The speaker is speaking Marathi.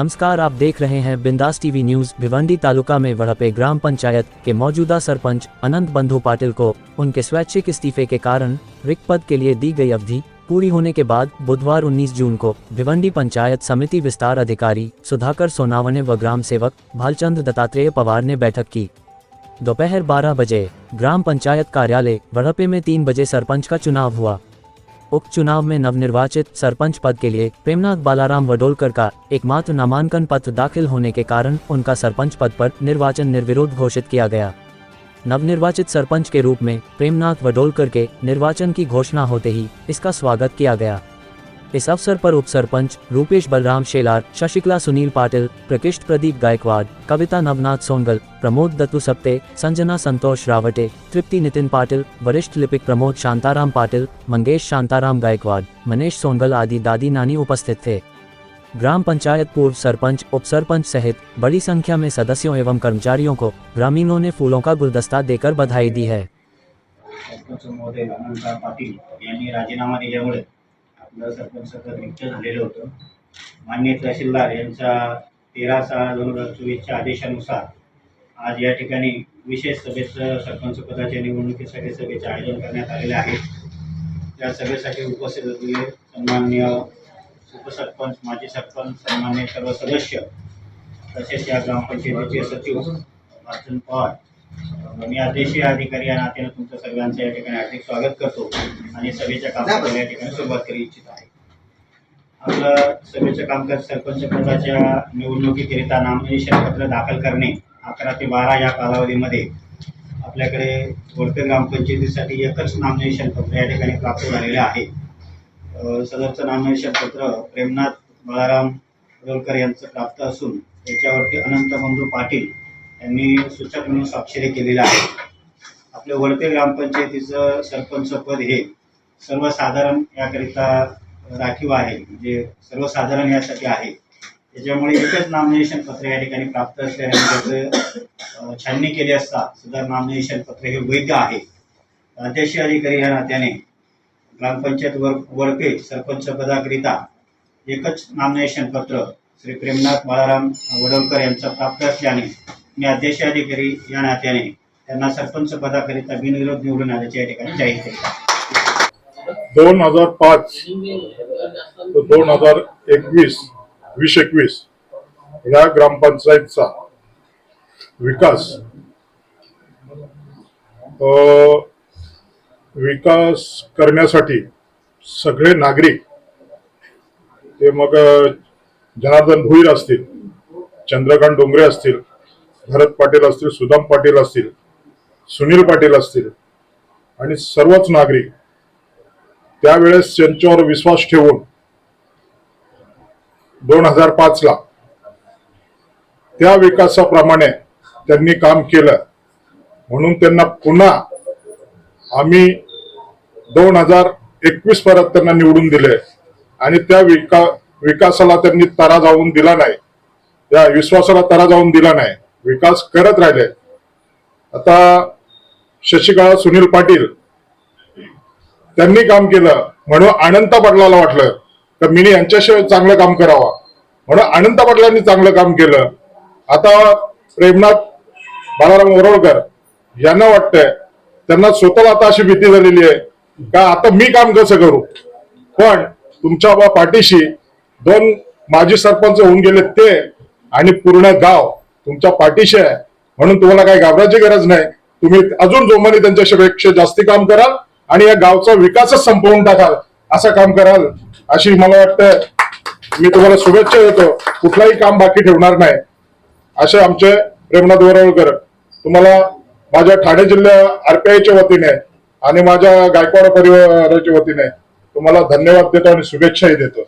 नमस्कार, आप देख रहे हैं बिंदास टीवी न्यूज़, भिवंडी तालुका में वड़पे ग्राम पंचायत के मौजूदा सरपंच अनंत बंधु पाटिल को उनके स्वैच्छिक इस्तीफे के कारण रिक्त पद के लिए दी गई अवधि पूरी होने के बाद बुधवार 19 जून को भिवंडी पंचायत समिति विस्तार अधिकारी सुधाकर सोनावने व ग्राम सेवक भालचंद दत्तात्रेय पवार ने बैठक की। दोपहर 12 बजे ग्राम पंचायत कार्यालय वड़पे में तीन बजे सरपंच का चुनाव हुआ। उक्त चुनाव में नवनिर्वाचित सरपंच पद के लिए प्रेमनाथ बालाराम वडोलकर का एकमात्र नामांकन पत्र दाखिल होने के कारण उनका सरपंच पद पर निर्वाचन निर्विरोध घोषित किया गया। नवनिर्वाचित सरपंच के रूप में प्रेमनाथ वडोलकर के निर्वाचन की घोषणा होते ही इसका स्वागत किया गया। इस अवसर पर उप सरपंच रूपेश बलराम शेलार, शशिकला सुनील पाटिल, प्रकृष्ट प्रदीप गायकवाड, कविता नवनाथ सोनगल, प्रमोद दत्तू सप्ते, संजना संतोष रावटे, तृप्ति नितिन पाटिल, वरिष्ठ लिपिक प्रमोद शांताराम पाटिल, मंगेश शांताराम गायकवाड मनीष सोनगल आदि दादी नानी उपस्थित थे। ग्राम पंचायत पूर्व सरपंच उप सरपंच सहित बड़ी संख्या में सदस्यों एवं कर्मचारियों को ग्रामीणों ने फूलों का गुलदस्ता देकर बधाई दी है। राजीनामा दिल्यामुळे आपलं सरपंच पद झालेलं होतं. मान्य तहसीलदार यांच्या तेरा सहा दोन हजार चोवीसच्या आदेशानुसार आज या ठिकाणी विशेष सभेचं सरपंच पदाच्या निवडणुकीसाठी सभेचे आयोजन करण्यात आलेले आहे. त्या सभेसाठी उपस्थित असलेले सन्मान्य उपसरपंच माजी सरपंच सन्मान्य सर्व सदस्य तसेच या ग्रामपंचायतीचे सचिव अर्जुन पवार मी अध्यक्षीय अधिकारी या नात्यानं तुमचं सर्वांचं या ठिकाणी हार्दिक स्वागत करतो आणि सभेच्या कामकाजाला या ठिकाणी सुरुवात करू इच्छित आहे. आपलं सभेचं कामकाज सरपंच पदाच्या निवडणुकीकरिता नॉमिनेशन पत्र दाखल करणे अकरा ते बारा या कालावधीमध्ये आपल्याकडे वडकर ग्रामपंचायतीसाठी एकच नॉमिनेशन पत्र या ठिकाणी प्राप्त झालेले आहे. सदरचं नॉमिनेशन पत्र प्रेमनाथ बाळाराम रोलकर यांचं प्राप्त असून त्याच्यावरती अनंत बंधू पाटील यांनी सूचक म्हणून स्वाक्षरी केलेल्या आहे. आपल्या वडते ग्रामपंचायतीचं सरपंच पद हे सर्वसाधारण याकरिता राखीव आहे. म्हणजे सर्वसाधारण यासाठी आहे. त्याच्यामुळे एकच नॉमिनेशन पत्र या ठिकाणी प्राप्त असल्याने त्याचं छाननी केली असता सुद्धा नॉमिनेशन पत्र हे वैध आहे. अध्यक्ष अधिकारी या नात्याने ग्रामपंचायत वर वडपे सरपंच पदाकरिता एकच नॉमिनेशन पत्र श्री प्रेमनाथ बाळाराम वडवकर यांचं प्राप्त असल्याने मी अध्यक्ष अधिकारी या नात्याने त्यांना सरपंच पदाकरिता बिनविरोध निवडून आल्याचे या ठिकाणी जाहीर केले. दोन हजार पाच ते दोन हजार एकवीस वीस एकवीस या ग्रामपंचायतचा विकास विकास करण्यासाठी सगळे नागरिक ते मग जनार्दन भुईर असतील चंद्रकांत डोंगरे असतील भरत पाटील असतील सुदाम पाटील असतील सुनील पाटील असतील आणि सर्वच नागरिक त्यावेळेस त्यांच्यावर विश्वास ठेवून दोन हजार पाच ला त्या विकासाप्रमाणे त्यांनी काम केलं. म्हणून त्यांना पुन्हा आम्ही दोन हजार एकवीस परत त्यांना निवडून दिले. आणि त्या विका विकासाला त्यांनी तारा जाऊन दिला नाही. त्या विश्वासाला तारा जाऊन दिला नाही. विकास करत राहिले. आता शशिकाळा सुनील पाटील त्यांनी काम केलं. म्हणून अनंत पाटलाला वाटलं तर मी यांच्याशिवाय चांगलं काम करावं. म्हणून अनंत पाटलांनी चांगलं काम केलं. आता प्रेमनाथ बाळाराम ओरवळकर यांना वाटतंय त्यांना स्वतःला आता अशी भीती झालेली आहे का आता मी काम कसं करू? पण तुमच्या पाठीशी दोन माजी सरपंच होऊन गेले ते आणि पूर्ण गाव तुमच्या पाठीशी आहे. म्हणून तुम्हाला काही घाबरायची गरज नाही. तुम्ही अजून जोमाने त्यांच्यापेक्षा जास्ती काम कराल आणि या गावचा विकासच संपवून टाकाल. असं काम कराल. अशी मला वाटतं मी तुम्हाला शुभेच्छा देतो. कुठलाही काम बाकी ठेवणार नाही. असे आमचे प्रेमनाथ वरवळकर तुम्हाला माझ्या ठाणे जिल्हा आरपीआयच्या वतीने आणि माझ्या गायकवाड परिवाराच्या वतीने तुम्हाला धन्यवाद देतो आणि शुभेच्छाही देतो.